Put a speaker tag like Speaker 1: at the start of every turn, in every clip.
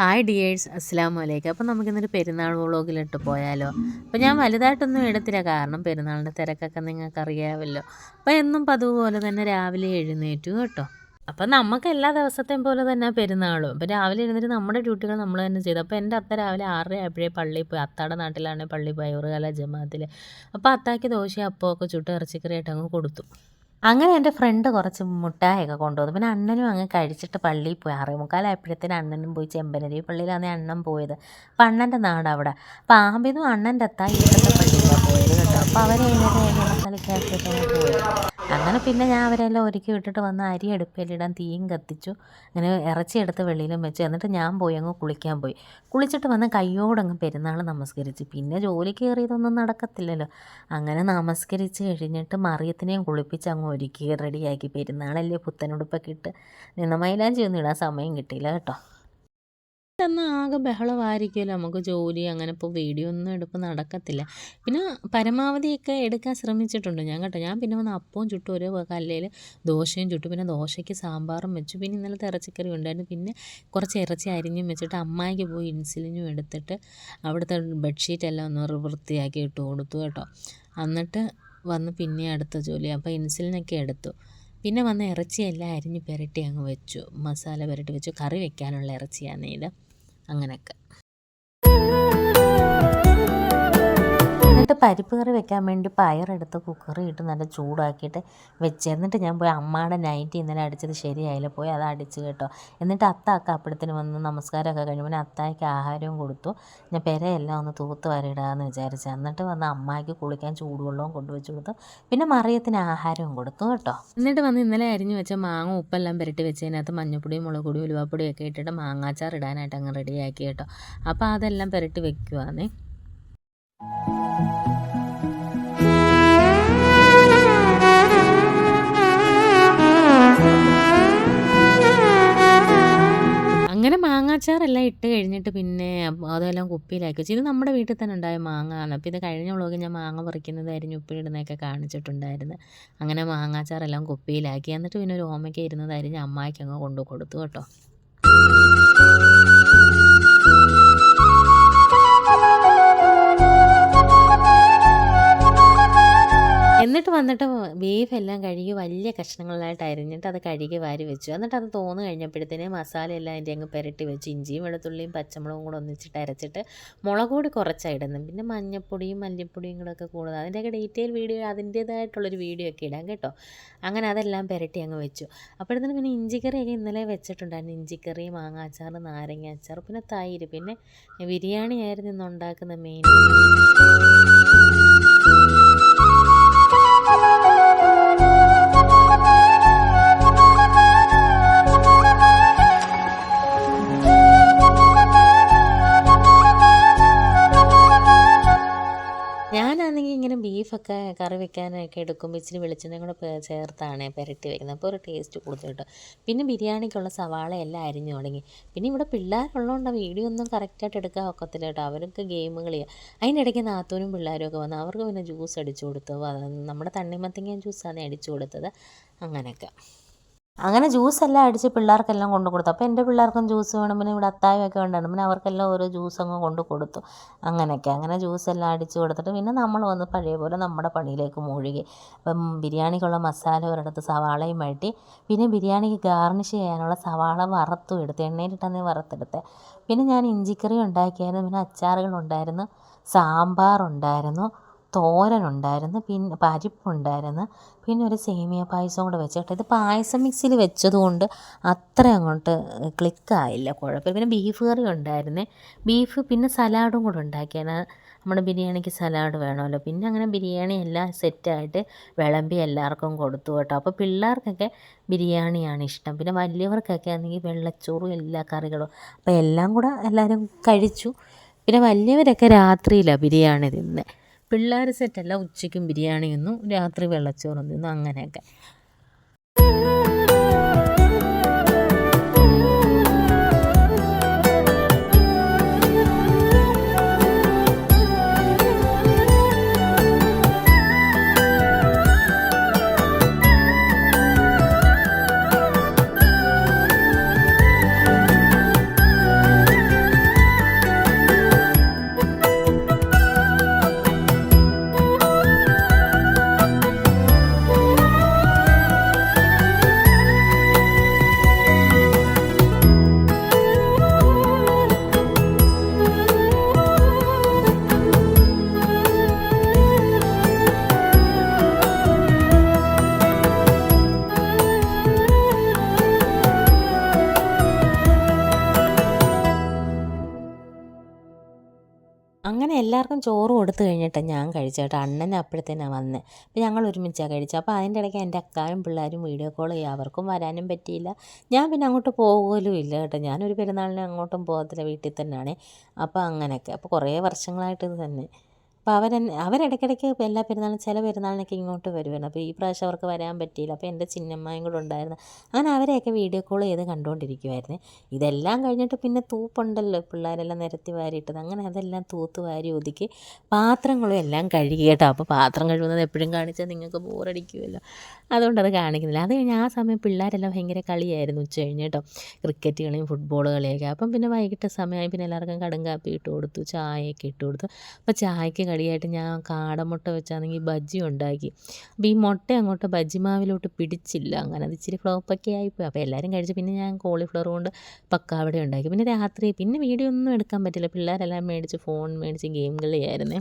Speaker 1: Hi dears അസ്സാം വലൈക്കും അപ്പോൾ നമുക്കിന്നൊരു പെരുന്നാൾ വ്ളോഗിലിട്ട് പോയാലോ? അപ്പോൾ ഞാൻ വലുതായിട്ടൊന്നും എടുത്തില്ല. കാരണം പെരുന്നാളിന്റെ തിരക്കൊക്കെ നിങ്ങൾക്ക് അറിയാമല്ലോ അപ്പോൾ എന്നും പതുപോലെ തന്നെ രാവിലെ എഴുന്നേറ്റു കേട്ടോ. അപ്പം നമുക്ക് എല്ലാ ദിവസത്തെയും പോലെ തന്നെ പെരുന്നാളും. അപ്പോൾ രാവിലെ എഴുന്നേറ്റ് നമ്മുടെ ഡ്യൂട്ടികൾ നമ്മൾ തന്നെ ചെയ്തു. അപ്പോൾ എന്റെ അത്ത രാവിലെ ആറര ആയപ്പോഴേ പള്ളിയിൽ പോയി. അത്താടെ നാട്ടിലാണ് പള്ളി പോയി ഒരു ഉറുകാല ജമാഅത്തിൽ അപ്പോൾ അത്താക്ക് ദോശയും അപ്പമൊക്കെ ചുട്ട് ഇറച്ചിക്കറിയായിട്ട് അങ്ങ് കൊടുത്തു. അങ്ങനെ എന്റെ ഫ്രണ്ട് കുറച്ച് മുട്ടായൊക്കെ കൊണ്ടുവന്നു. പിന്നെ അണ്ണനും അങ്ങ് കഴിച്ചിട്ട് പള്ളിയിൽ പോയി. ആറേ മുക്കാലായപ്പോഴത്തേന് അണ്ണനും പോയി ചെമ്പനരി പള്ളിയിലാണ് അണ്ണൻ പോയത്. അപ്പം അണ്ണന്റെ നാട് അവിടെ അപ്പം ആമ്പിതും അണ്ണന്റെ അത്താ ഇവിടുത്തെ പള്ളിയിലാണ് പോയത് കേട്ടോ അപ്പോൾ ഏഴര കളിക്കാക്കിയിട്ടാണ് പോയത് അങ്ങനെ പിന്നെ ഞാൻ അവരെല്ലാം ഒരുക്കി വിട്ടിട്ട് വന്ന് അരി അടുപ്പിലിടാൻ തീയും കത്തിച്ചു. അങ്ങനെ ഇറച്ചി എടുത്ത് വെളിയിലും വെച്ച്. എന്നിട്ട് ഞാൻ പോയി അങ്ങ് കുളിക്കാൻ പോയി. കുളിച്ചിട്ട് വന്ന് കയ്യോടങ്ങ് പെരുന്നാൾ നമസ്കരിച്ച്. പിന്നെ ജോലി കയറിയതൊന്നും നടക്കത്തില്ലല്ലോ. അങ്ങനെ നമസ്കരിച്ച് കഴിഞ്ഞിട്ട് മറിയത്തിനെയും കുളിപ്പിച്ച് അങ്ങ് ഒരുക്കി റെഡിയാക്കി. പെരുന്നാളല്ലേ പുത്തനുടുപ്പൊക്കെ ഇട്ട്. നിന്ന് ഇടാൻ സമയം കിട്ടിയില്ല കേട്ടോ. എന്നാൽ ആകെ ബഹളമായിരിക്കുമല്ലോ നമുക്ക് ജോലി അങ്ങനെ ഇപ്പോൾ വീഡിയോ ഒന്നും എടുപ്പ് നടക്കത്തില്ല. പിന്നെ പരമാവധിയൊക്കെ എടുക്കാൻ ശ്രമിച്ചിട്ടുണ്ട്. ഞാൻ കേട്ടോ ഞാൻ പിന്നെ വന്ന് അപ്പവും ചുട്ടു ഒരു കല്ലയിൽ ദോശയും ചുട്ടു. പിന്നെ ദോശയ്ക്ക് സാമ്പാറും വെച്ചു. പിന്നെ ഇന്നലത്തെ ഇറച്ചിക്കറി ഉണ്ടായിരുന്നു. പിന്നെ കുറച്ച് ഇറച്ചി അരിഞ്ഞും വെച്ചിട്ട് അമ്മായിക്ക് പോയി ഇൻസുലിനും എടുത്തിട്ട് അവിടുത്തെ ബെഡ്ഷീറ്റ് എല്ലാം ഒന്ന് വൃത്തിയാക്കി ഇട്ട് കൊടുത്തു കേട്ടോ. എന്നിട്ട് വന്ന് പിന്നെ അടുത്ത ജോലി. അപ്പോൾ ഇൻസുലിനൊക്കെ എടുത്തു. പിന്നെ വന്ന് ഇറച്ചിയെല്ലാം അരിഞ്ഞ് പുരട്ടി അങ്ങ് വെച്ചു. മസാല പുരട്ടി വെച്ചു. കറി വെക്കാനുള്ള ഇറച്ചിയാണ് ഇത്. അങ്ങനെയൊക്കെ. എന്നിട്ട് പരിപ്പ് കറി വെക്കാൻ വേണ്ടി പയറെടുത്ത് കുക്കറി ഇട്ട് നല്ല ചൂടാക്കിയിട്ട് വെച്ച്. എന്നിട്ട് ഞാൻ പോയി അമ്മയുടെ നൈറ്റ് ഇന്നലെ അടിച്ചത് ശരിയായില്ല. പോയി അത് അടിച്ച് കേട്ടോ. എന്നിട്ട് അത്താക്ക അപ്പഴത്തിന് വന്ന് നമസ്കാരമൊക്കെ പിന്നെ അത്തായ്ക്ക് ആഹാരവും കൊടുത്തു. ഞാൻ പെരയെല്ലാം ഒന്ന് തൂത്ത് വരയിടാമെന്ന് വിചാരിച്ചു. എന്നിട്ട് വന്ന് അമ്മായിക്ക് കുളിക്കാൻ ചൂടുവെള്ളവും കൊണ്ടുവച്ച് കൊടുത്തു. പിന്നെ മറിയത്തിന് ആഹാരവും കൊടുത്തു കേട്ടോ. എന്നിട്ട് വന്ന് ഇന്നലെ അരിഞ്ഞു വെച്ച മാങ്ങ ഉപ്പെല്ലാം പുരട്ടി വെച്ചതിനകത്ത് മഞ്ഞപ്പൊടിയും മുളക് പൊടിയും ഉലുവാപ്പൊടിയും ഒക്കെ ഇട്ടിട്ട് മാങ്ങാച്ചാർ ഇടാനായിട്ട് അങ്ങ് റെഡിയാക്കി കേട്ടോ. അപ്പോൾ അതെല്ലാം പുരട്ടി വെക്കുവാന്നേ. അങ്ങനെ മാങ്ങാച്ചാറെല്ലാം ഇട്ട് കഴിഞ്ഞിട്ട് പിന്നെ അതെല്ലാം കുപ്പിയിലാക്കി വെച്ചു. ഇത് നമ്മുടെ വീട്ടിൽ തന്നെ ഉണ്ടായ മാങ്ങയാണ് അപ്പോൾ ഇത് കഴിഞ്ഞ വ്ളോഗിൽ ഞാൻ മാങ്ങ പറിക്കുന്നതായിരുന്നു അരിഞ്ഞ് ഉപ്പിലിടുന്നതൊക്കെ കാണിച്ചിട്ടുണ്ടായിരുന്നു. അങ്ങനെ മാങ്ങാച്ചാറെല്ലാം കുപ്പിയിലാക്കി. എന്നിട്ട് പിന്നെ ഒരു ഓമയ്ക്ക് ഇരുന്നത് അരിഞ്ഞ് അമ്മായിക്ക് അങ്ങ് കൊണ്ടു കൊടുത്തു കേട്ടോ. വന്നിട്ട് ബീഫ് എല്ലാം കഴുകി വലിയ കഷ്ണങ്ങളായിട്ട് അരിഞ്ഞിട്ട് അത് കഴുകി വാരി വെച്ചു. എന്നിട്ട് അത് തോന്നു കഴിഞ്ഞപ്പോഴത്തേന് മസാല എല്ലാം അതിന്റെ അങ്ങ് പുരട്ടി വെച്ച്. ഇഞ്ചിയും വെളുത്തുള്ളിയും പച്ചമുളകും കൂടെ ഒന്നിച്ചിട്ട് അരച്ചിട്ട് മുളക് കൂടി കുറച്ചാണ് ഇടുന്നത് പിന്നെ മഞ്ഞപ്പൊടിയും മല്ലിപ്പൊടിയും കൂടെ ഒക്കെ കൂടുതൽ. അതിന്റെയൊക്കെ ഡീറ്റെയിൽ വീഡിയോ അതിന്റേതായിട്ടുള്ളൊരു വീഡിയോ ഒക്കെ ഇടാം കേട്ടോ. അങ്ങനെ അതെല്ലാം പുരട്ടി അങ്ങ് വെച്ചു. അപ്പോഴത്തേന് പിന്നെ ഇഞ്ചിക്കറിയൊക്കെ ഇന്നലെ വെച്ചിട്ടുണ്ടായിരുന്നു. ഇഞ്ചിക്കറി മാങ്ങാച്ചാർ നാരങ്ങ അച്ചാർ പിന്നെ തൈര് പിന്നെ ബിരിയാണി ആയിരുന്നു ഇന്ന് ഉണ്ടാക്കുന്ന മെയിൻ Bye. ബീഫൊക്കെ കറി വെക്കാനൊക്കെ എടുക്കുമ്പോൾ ഇച്ചിരി വെളിച്ചെണ്ണയും കൂടെ ചേർത്താണ് പുരട്ടി വെക്കുന്നത്. അപ്പോൾ ഒരു ടേസ്റ്റ് കൂടുതൽ കിട്ടും. പിന്നെ ബിരിയാണിക്കുള്ള സവാള എല്ലാം അരിഞ്ഞു തുടങ്ങി. പിന്നെ ഇവിടെ പിള്ളേരുള്ളതുകൊണ്ട് വീഡിയോ ഒന്നും കറക്റ്റായിട്ട് എടുക്കാൻ ഒക്കത്തില്ല കേട്ടോ. അവർക്ക് ഗെയിം കളിയാണ് അതിനിടയ്ക്ക് നാത്തൂനും പിള്ളേരും ഒക്കെ വന്നു അവർക്ക് പിന്നെ ജ്യൂസ് അടിച്ചു കൊടുത്തു. നമ്മുടെ തണ്ണിമത്തങ്ങ ജ്യൂസാണ് അടിച്ചു കൊടുത്തത്. അങ്ങനെയൊക്കെ. അങ്ങനെ ജ്യൂസ് എല്ലാം അടിച്ച് പിള്ളേർക്കെല്ലാം കൊണ്ട് കൊടുത്തു. അപ്പോൾ എന്റെ പിള്ളേർക്കും ജ്യൂസ് വേണം. പിന്നെ ഇവിടെ അത്തായമൊക്കെ ഉണ്ടായിരുന്നു പിന്നെ അവർക്കെല്ലാം ഓരോ ജ്യൂസ് അങ്ങ് കൊണ്ട് കൊടുത്തു. അങ്ങനെയൊക്കെ. അങ്ങനെ ജ്യൂസ് എല്ലാം അടിച്ച് കൊടുത്തിട്ട് പിന്നെ നമ്മൾ വന്ന് പഴയ പോലെ നമ്മുടെ പണിയിലേക്ക് മൂഴുകി. അപ്പം ബിരിയാണിക്കുള്ള മസാല ഒരിടത്ത് സവാളയും വഴറ്റി. പിന്നെ ബിരിയാണിക്ക് ഗാർണിഷ് ചെയ്യാനുള്ള സവാള വറുത്തും എടുത്ത്. എണ്ണയിലിട്ടാണ് വറുത്തെടുത്തേ. പിന്നെ ഞാൻ ഇഞ്ചിക്കറി ഉണ്ടാക്കിയായിരുന്നു. പിന്നെ അച്ചാറുകളുണ്ടായിരുന്നു. സാമ്പാറുണ്ടായിരുന്നു. തോരനുണ്ടായിരുന്നു പിന്നെ പരിപ്പുണ്ടായിരുന്നു പിന്നെ ഒരു സേമിയ പായസം കൂടെ വെച്ചിട്ട് ഇത് പായസം മിക്സിയിൽ വെച്ചതുകൊണ്ട് അത്ര അങ്ങോട്ട് ക്ലിക്കായില്ല കുഴപ്പമില്ല. പിന്നെ ബീഫ് കറി ഉണ്ടായിരുന്നേ. ബീഫ് പിന്നെ സലാഡും കൂടെ ഉണ്ടാക്കിയാണ്. നമ്മുടെ ബിരിയാണിക്ക് സലാഡ് വേണമല്ലോ. പിന്നെ അങ്ങനെ ബിരിയാണി എല്ലാം സെറ്റായിട്ട് വിളമ്പി എല്ലാവർക്കും കൊടുത്തു കേട്ടോ. അപ്പോൾ പിള്ളേർക്കൊക്കെ ബിരിയാണിയാണ് ഇഷ്ടം. പിന്നെ വലിയവർക്കൊക്കെ ആണെങ്കിൽ വെള്ളച്ചോറും എല്ലാ കറികളും. അപ്പോൾ എല്ലാം കൂടെ എല്ലാവരും കഴിച്ചു. പിന്നെ വലിയവരൊക്കെ രാത്രിയിലാണ് ബിരിയാണി തിന്നത് പിള്ളേർ സെറ്റല്ല ഉച്ചയ്ക്കും ബിരിയാണി തിന്നു രാത്രി വെള്ളച്ചോറും തിന്നു അങ്ങനെയൊക്കെ. അങ്ങനെ എല്ലാവർക്കും ചോറ് കൊടുത്തു കഴിഞ്ഞിട്ട് ഞാൻ കഴിച്ചേട്ടോ അണ്ണൻ അപ്പോഴത്തേനാണ് വന്നത് അപ്പോൾ ഞങ്ങൾ ഒരുമിച്ചാണ് കഴിച്ചത്. അപ്പോൾ അതിന്റെ ഇടയ്ക്ക് എന്റെ അക്കാരും പിള്ളേരും വീഡിയോ കോൾ ചെയ്യുക അവർക്കും വരാനും പറ്റിയില്ല. ഞാൻ പിന്നെ അങ്ങോട്ട് പോകലും ഇല്ല കേട്ടോ. ഞാനൊരു പെരുന്നാളിന് അങ്ങോട്ടും പോകത്തില്ല. വീട്ടിൽ തന്നെയാണ് അപ്പോൾ അങ്ങനെയൊക്കെ. അപ്പോൾ കുറേ വർഷങ്ങളായിട്ട് ഇത് തന്നെ. അപ്പോൾ അവർ അവരിടയ്ക്കിടയ്ക്ക് എല്ലാ പെരുന്നാളും ചില പെരുന്നാളിനൊക്കെ ഇങ്ങോട്ട് വരുമായിരുന്നു അപ്പോൾ ഈ പ്രാവശ്യം അവർക്ക് വരാൻ പറ്റിയില്ല. അപ്പോൾ എന്റെ ചിന്നമ്മയും കൂടെ ഉണ്ടായിരുന്നു. അങ്ങനെ അവരെയൊക്കെ വീഡിയോ കോൾ ചെയ്ത് കണ്ടുകൊണ്ടിരിക്കുമായിരുന്നു ഇതെല്ലാം കഴിഞ്ഞിട്ട് പിന്നെ തൂപ്പുണ്ടല്ലോ പിള്ളേരെല്ലാം നിരത്തി വാരിയിട്ടത്. അങ്ങനെ അതെല്ലാം തൂത്ത് വാരി ഒതുക്കി പാത്രങ്ങളും എല്ലാം കഴുകി കേട്ടോ. അപ്പോൾ പാത്രം കഴുകുന്നത് എപ്പോഴും കാണിച്ചാൽ നിങ്ങൾക്ക് ബോറടിക്കുമല്ലോ അതുകൊണ്ട് അത് കാണിക്കുന്നില്ല. അത് കഴിഞ്ഞ് ആ സമയം പിള്ളേരെല്ലാം ഭയങ്കര കളിയായിരുന്നു ഉച്ച കഴിഞ്ഞ് കേട്ടോ. ക്രിക്കറ്റ് കളിയും ഫുട്ബോൾ കളിയൊക്കെ. അപ്പം പിന്നെ വൈകിട്ട് സമയമായി. പിന്നെ എല്ലാവർക്കും കടുങ്കാപ്പി ഇട്ട് കൊടുത്തു. ചായയൊക്കെ ഇട്ട് കൊടുത്തു. അപ്പോൾ ചായക്ക് കടിയായിട്ട് ഞാൻ കാടമുട്ട വെച്ചാണെങ്കിൽ ബജ്ജി ഉണ്ടാക്കി. അപ്പോൾ ഈ മുട്ട അങ്ങോട്ട് ബജ്ജിമാവിലോട്ട് പിടിച്ചില്ല. അങ്ങനെ അത് ഇച്ചിരി ഫ്ലോപ്പൊക്കെ ആയിപ്പോയി. അപ്പോൾ എല്ലാവരും കഴിച്ച്. പിന്നെ ഞാൻ കോളിഫ്ലവർ കൊണ്ട് പക്കാവട ഉണ്ടാക്കി. പിന്നെ രാത്രി പിന്നെ വീഡിയോ ഒന്നും എടുക്കാൻ പറ്റില്ല. പിള്ളേരെല്ലാം മേടിച്ച് ഫോൺ മേടിച്ച് ഗെയിം കളിയായിരുന്നേ.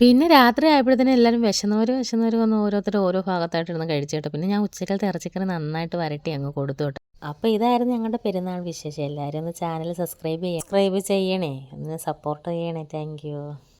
Speaker 1: പിന്നെ രാത്രി ആയപ്പോഴത്തേനും എല്ലാവരും വിശന്നവർ വിശന്നവർ വന്ന് ഓരോരുത്തർ ഓരോ ഭാഗത്തായിട്ട് ഇരുന്ന് കഴിച്ചു കേട്ടോ. പിന്നെ ഞാൻ ഉച്ചക്കലത്തെ ഇറച്ചിക്കറി നന്നായിട്ട് വരട്ടി അങ്ങ് കൊടുത്തു കേട്ടോ. അപ്പോൾ ഇതായിരുന്നു ഞങ്ങളുടെ പെരുന്നാൾ വിശേഷം. എല്ലാവരും ഒന്ന് ചാനൽ സബ്സ്ക്രൈബ് ചെയ്യുക സബ്സ്ക്രൈബ് ചെയ്യണേ. ഒന്ന് സപ്പോർട്ട് ചെയ്യണേ. താങ്ക്